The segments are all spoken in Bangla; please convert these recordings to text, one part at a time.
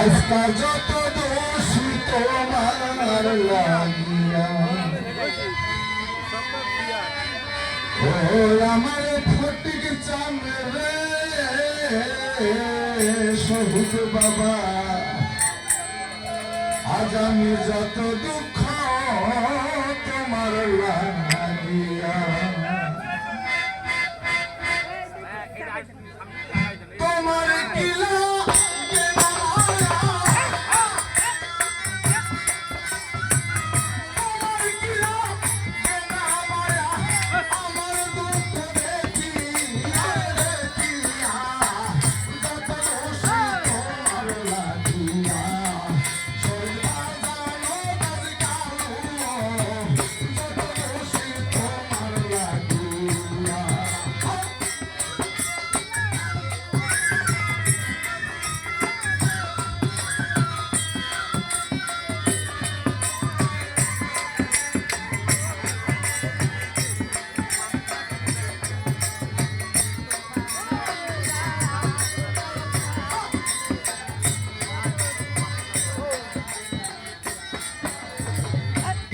আজকা যত দোষী তোমার লাগিয়া। ও আমার ফটিক চান রে, শহীদ বাবা। আজ আমি যত দুঃখ তোমার লাগে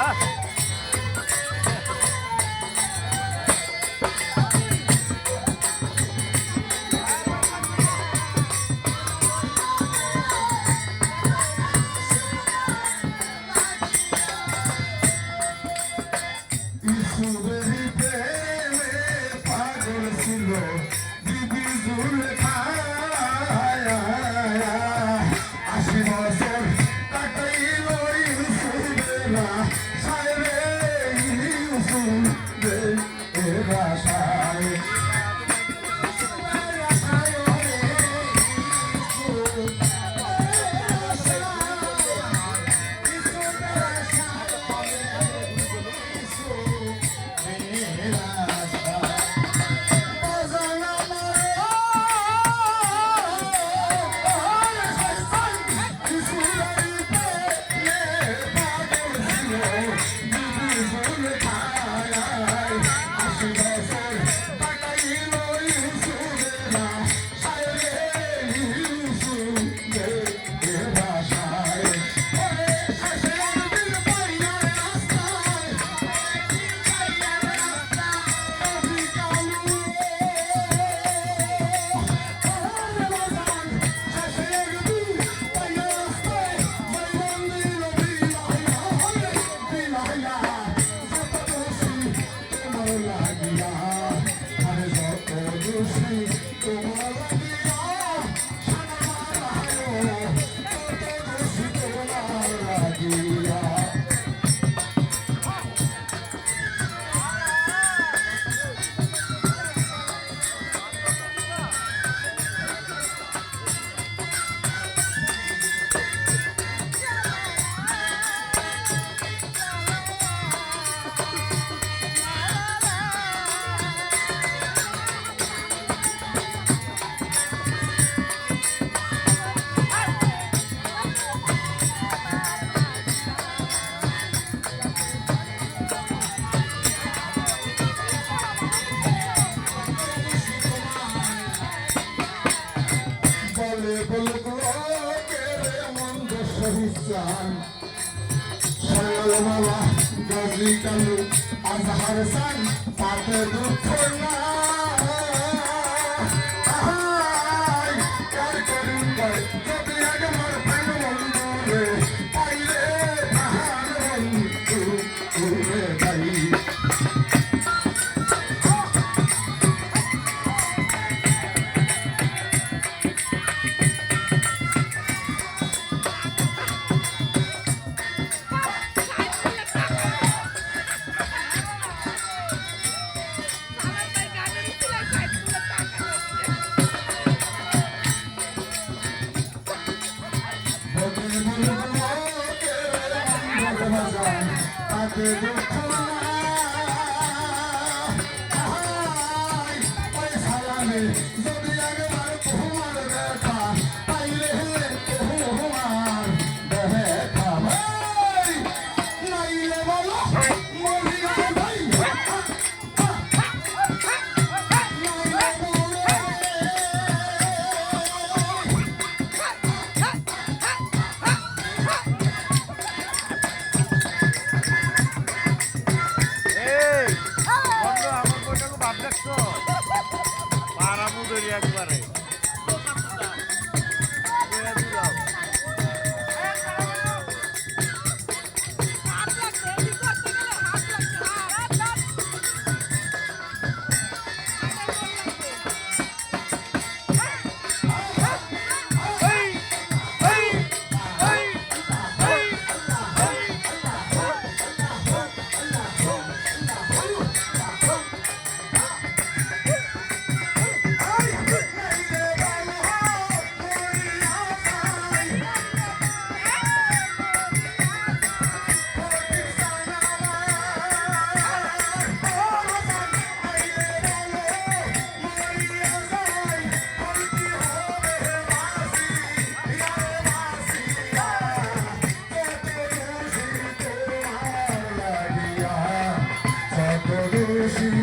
诶 home. চান বাবা গাজী কালু আজহার সান দুঃখ না দেব actuar. Thank you.